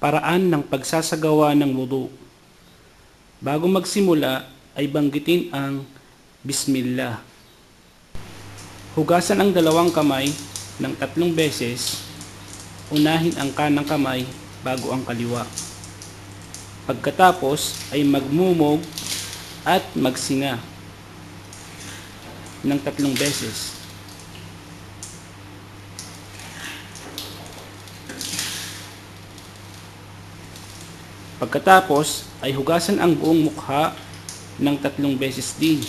Paraan ng pagsasagawa ng wudu. Bago magsimula ay banggitin ang Bismillah. Hugasan ang dalawang kamay ng tatlong beses. Unahin ang kanang kamay bago ang kaliwa. Pagkatapos ay magmumog at magsinga ng tatlong beses. Pagkatapos ay hugasan ang buong mukha ng tatlong beses din.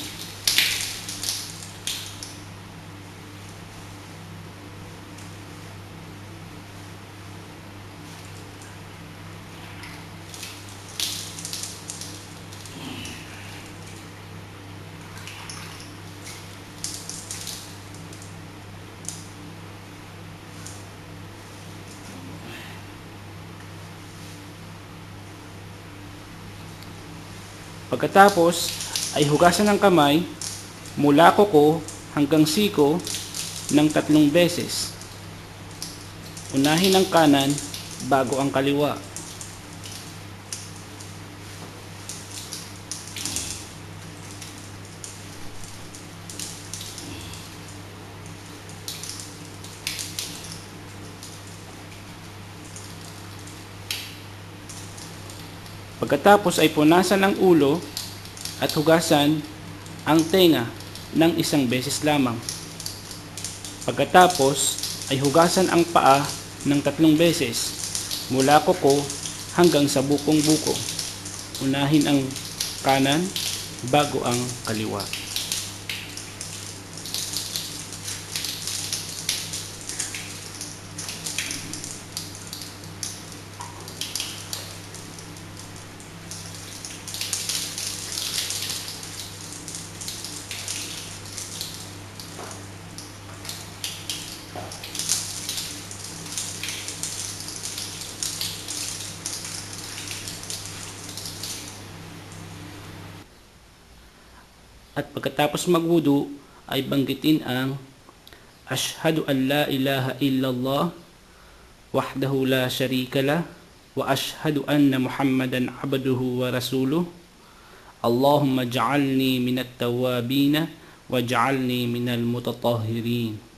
Pagkatapos ay hugasan ng kamay mula kuko hanggang siko ng tatlong beses. Unahin ang kanan bago ang kaliwa. Pagkatapos ay punasan ang ulo at hugasan ang tenga ng isang beses lamang. Pagkatapos ay hugasan ang paa ng tatlong beses mula kuko hanggang sa bukong buko. Unahin ang kanan bago ang kaliwa. At pagkatapos magwudu ay banggitin ang Ashhadu an la ilaha illallah wahdahu la sharika lah wa ashhadu anna Muhammadan abduhu wa rasuluh Allahumma ja'alni minat tawabin wa ja'alni minal mutatahhirin